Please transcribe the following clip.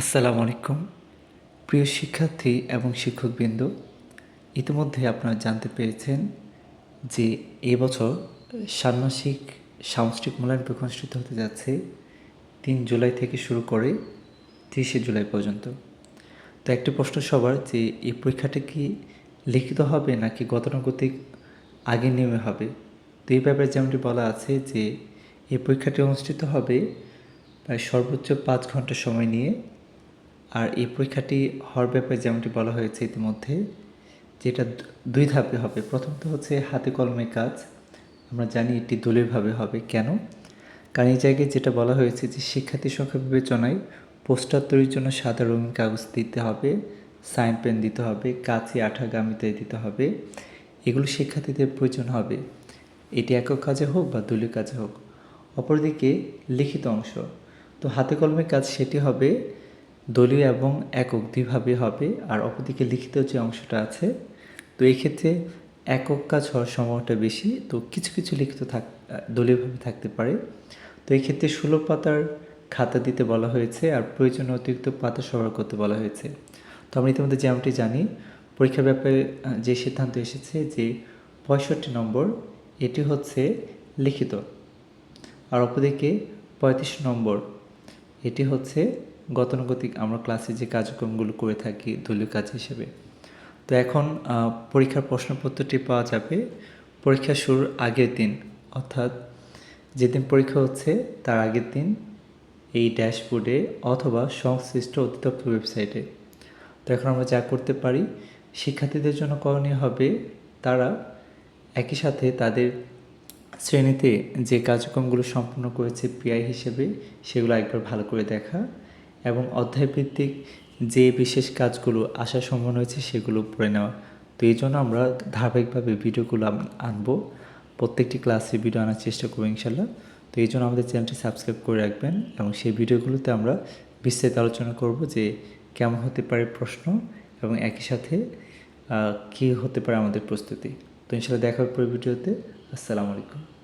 আসসালামু আলাইকুম। প্রিয় শিক্ষার্থী এবং শিক্ষকবৃন্দ, ইতিমধ্যে আপনারা জানতে পেরেছেন যে এবছর ষান্মাসিক সামষ্টিক মূল্যায়ন অনুষ্ঠিত হতে যাচ্ছে তিন জুলাই থেকে শুরু করে তিরিশে জুলাই পর্যন্ত। তো একটি প্রশ্ন সবার যে এই পরীক্ষাটা কি লিখিত হবে নাকি গতানুগতিক আগে নেমে হবে? তো এই ব্যাপারে যেমনটি বলা আছে যে, এই পরীক্ষাটি অনুষ্ঠিত হবে প্রায় সর্বোচ্চ পাঁচ ঘণ্টা সময় নিয়ে আর এই পরীক্ষাটি হওয়ার ব্যাপারে যেমনটি বলা হয়েছে ইতিমধ্যে, যেটা দুই ধাপে হবে। প্রথমত হচ্ছে হাতে কলমে কাজ। আমরা জানি এটি দলীয়ভাবে হবে। কেন? কারণ এই জায়গায় যেটা বলা হয়েছে যে শিক্ষার্থী সংখ্যা বিবেচনায় পোস্টার তৈরির জন্য সাদা রঙিন কাগজ দিতে হবে, সাইন পেন দিতে হবে, কাঁচি, আঠা, গামিতে দিতে হবে। এগুলো শিক্ষার্থীদের প্রয়োজন হবে। এটি একক কাজে হোক বা দলীয় কাজে হোক। অপরদিকে লিখিত অংশ। তো হাতে কলমে কাজ সেটি হবে দলীয় এবং একক দুইভাবে হবে। আর অপরদিকে লিখিত যে অংশটা আছে, তো এই ক্ষেত্রে একক কাজ হওয়ার সম্ভাবনাটা বেশি। তো কিছু কিছু লিখিত থাক, দলীয়ভাবে থাকতে পারে। তো এই ক্ষেত্রে ষোলো পাতার খাতা দিতে বলা হয়েছে আর প্রয়োজনীয় অতিরিক্ত পাতা সরবরাহ করতে বলা হয়েছে। তো আমরা ইতিমধ্যে যেমনটি জানি, পরীক্ষার ব্যাপারে যে সিদ্ধান্ত এসেছে যে পঁয়ষট্টি নম্বর, এটি হচ্ছে লিখিত। আর অপরদিকে পঁয়ত্রিশ নম্বর, এটি হচ্ছে গতানুগতিক আমরা ক্লাসে যে কার্যক্রমগুলো করে থাকি, দলীয় কাজ হিসেবে। তো এখন পরীক্ষার প্রশ্নপত্রটি পাওয়া যাবে। পরীক্ষা শুরুর আগের দিন, অর্থাৎ যেদিন পরীক্ষা হচ্ছে, তার আগের দিন এই ড্যাশবোর্ডে অথবা সংশ্লিষ্ট অধিদপ্তর ওয়েবসাইটে। তো এখন আমরা যা করতে পারি, শিক্ষার্থীদের জন্য করণীয় হবে, তারা একই সাথে তাদের শ্রেণীতে যে কার্যক্রমগুলো সম্পূর্ণ করেছে পিআই হিসেবে, সেগুলো একবার ভালো করে দেখা। এবং অধ্যায়ভিত্তিক যে বিশেষ কাজগুলো আসার সম্ভাবনা হয়েছে সেগুলো পড়ে নেওয়া। তো এই জন্য আমরা ধারাবাহিকভাবে ভিডিওগুলো আনব। প্রত্যেকটি ক্লাসে ভিডিও আনার চেষ্টা করব ইনশাল্লাহ। তো এই জন্য আমাদের চ্যানেলটি সাবস্ক্রাইব করে রাখবেন এবং সেই ভিডিওগুলোতে আমরা বিস্তারিত আলোচনা করব যে কেমন হতে পারে প্রশ্ন এবং একই সাথে কী হতে পারে আমাদের প্রস্তুতি। তো ইনশাল্লাহ দেখা হবে পরে ভিডিওতে। আসসালামু আলাইকুম।